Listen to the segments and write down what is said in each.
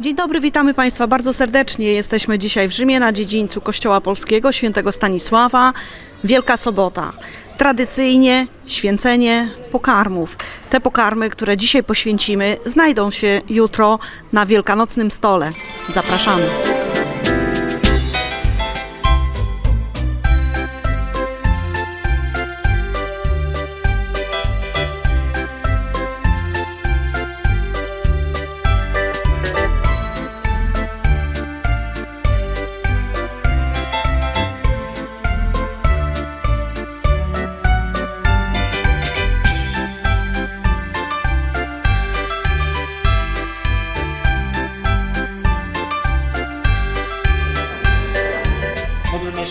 Dzień dobry, witamy Państwa bardzo serdecznie. Jesteśmy dzisiaj w Rzymie na dziedzińcu Kościoła Polskiego Świętego Stanisława. Wielka Sobota. Tradycyjnie święcenie pokarmów. Te pokarmy, które dzisiaj poświęcimy, znajdą się jutro na wielkanocnym stole. Zapraszamy.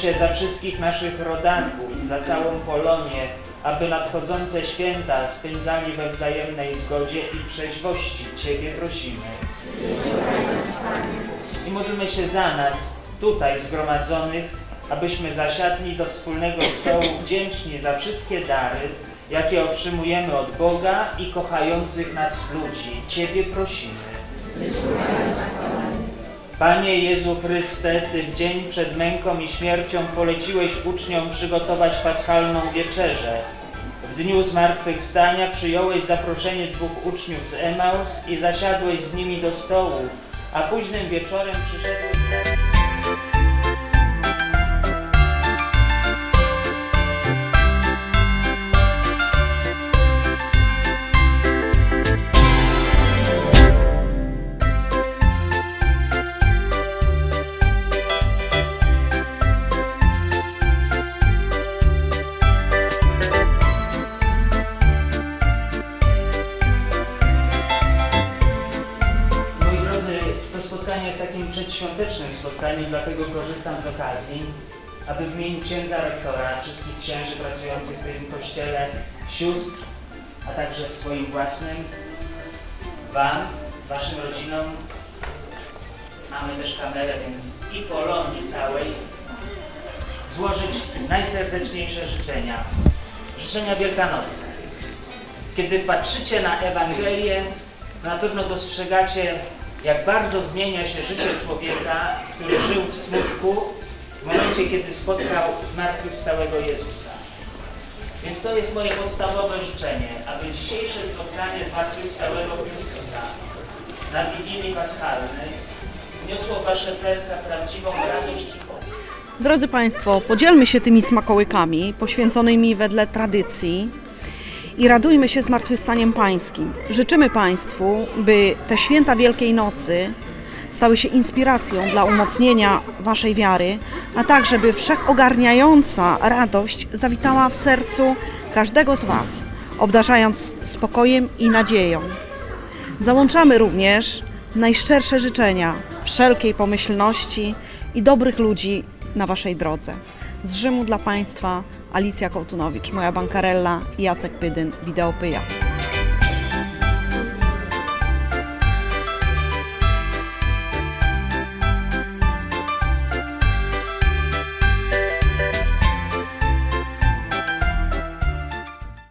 Się za wszystkich naszych rodaków, za całą Polonię, aby nadchodzące święta spędzali we wzajemnej zgodzie i trzeźwości. Ciebie prosimy. I módlmy się za nas, tutaj zgromadzonych, abyśmy zasiadli do wspólnego stołu wdzięczni za wszystkie dary, jakie otrzymujemy od Boga i kochających nas ludzi. Ciebie prosimy. Panie Jezu Chryste, Ty w dzień przed męką i śmiercią poleciłeś uczniom przygotować paschalną wieczerzę. W dniu zmartwychwstania przyjąłeś zaproszenie dwóch uczniów z Emaus i zasiadłeś z nimi do stołu, a późnym wieczorem przyszedłeś... przedświątecznym spotkaniem, dlatego korzystam z okazji, aby w imieniu księdza rektora, wszystkich księży pracujących w tym kościele, sióstr, a także w swoim własnym, Wam, Waszym rodzinom, mamy też kamerę, więc i Polonii całej, złożyć najserdeczniejsze życzenia. Życzenia wielkanocne. Kiedy patrzycie na Ewangelię, na pewno dostrzegacie, jak bardzo zmienia się życie człowieka, który żył w smutku w momencie, kiedy spotkał zmartwychwstałego Jezusa. Więc to jest moje podstawowe życzenie, aby dzisiejsze spotkanie zmartwychwstałego Chrystusa na Wigilii Paschalnej wniosło w Wasze serca prawdziwą radość i pokój. Drodzy Państwo, podzielmy się tymi smakołykami poświęconymi wedle tradycji i radujmy się zmartwychwstaniem Pańskim. Życzymy Państwu, by te święta Wielkiej Nocy stały się inspiracją dla umocnienia Waszej wiary, a także by wszechogarniająca radość zawitała w sercu każdego z Was, obdarzając spokojem i nadzieją. Załączamy również najszczersze życzenia wszelkiej pomyślności i dobrych ludzi na Waszej drodze. Z Rzymu dla Państwa Alicja Kołtunowicz, moja bankarella Jacek Pydyn, Wideopyja.